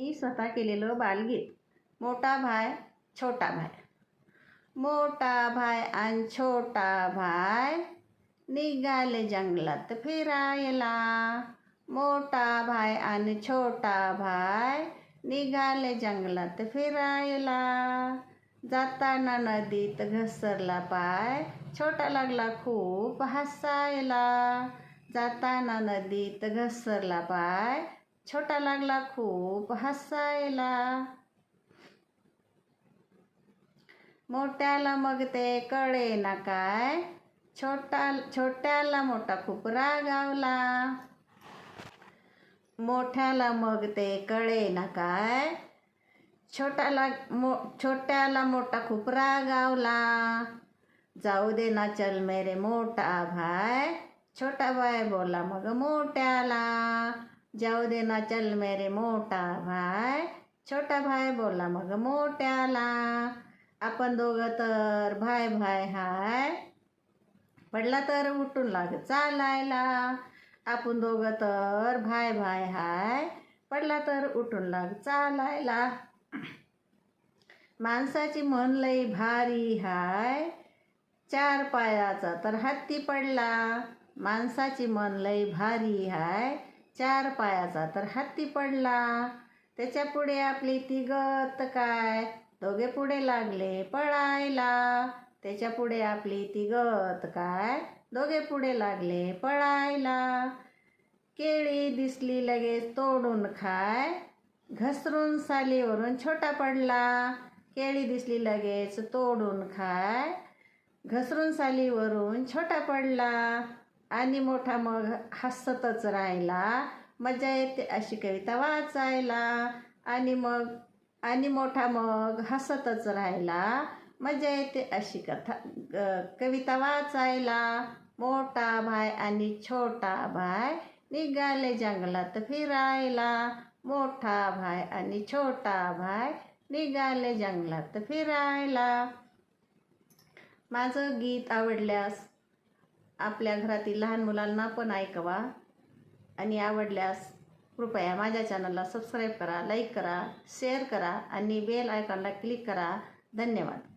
मी स्वतः केलेलं बालगीत. मोठा भाय छोटा भाय. मोठा भाय आणि छोटा भाय निघाले जंगलात फिरायला. मोठा भाय आणि छोटा भाय निघाले जंगलात फिरायला. जाताना नदीत घसरला पाय छोटा लागला खूप हसायला. जाताना नदीत घसरला पाय छोटा लागला खूप हसायला. मोठ्याला मग ते कळे ना काय? छोटा छोट्याला मोठा खूप रागावला. मोठ्याला मग ते कळे ना काय? छोट्याला मो छोट्याला मोठा खूप रागावला. जाऊ दे ना चल मेरे मोठा भाय. छोटा भाई बोला मग मोठ्याला. जाऊ दे ना चल मेरे मोठा भाय छोटा भाय बोला मग मोठ्याला. आपण दोघं तर भाय भाय हाय. पडला तर उठून लाग चालायला. आपण दोघं तर भाय भाय हाय. पडला तर उठून लाग चालायला. माणसाची मन लई भारी हाय. चार पायाचा तर हत्ती पडला. माणसाची मन लई भारी हाय. चार पायाचा तर हत्ती पडला. त्याच्या पुढे आपली गत काय? दोघे पुढे लागले पळायला. त्याच्या पुढे आपली गत काय? दोघे पुढे लागले पळायला. केळी दिसली लगेच तोडून खाय. घसरून सालीवरून छोटा पडला. केळी दिसली लगेच तोडून खाय. घसरून सालीवरून छोटा पडला. आणि मोठा मग हसतच राहिला. मजा येते अशी कविता वाचायला. आणि मग आणि मोठा मग हसतच राहिला. मजा येते अशी कथा कविता वाचायला. मोठा भाय आणि छोटा भाय निघाले जंगलात फिरायला. मोठा भाय आणि छोटा भाय निघाले जंगलात फिरायला. माझं गीत आवडल्यास आपल्या घरातील लहान मुलांना पण ऐकवा आणि आवडल्यास कृपया माझ्या चॅनलला सबस्क्राईब करा लाईक करा शेअर करा आणि बेल आयकॉनला क्लिक करा. धन्यवाद.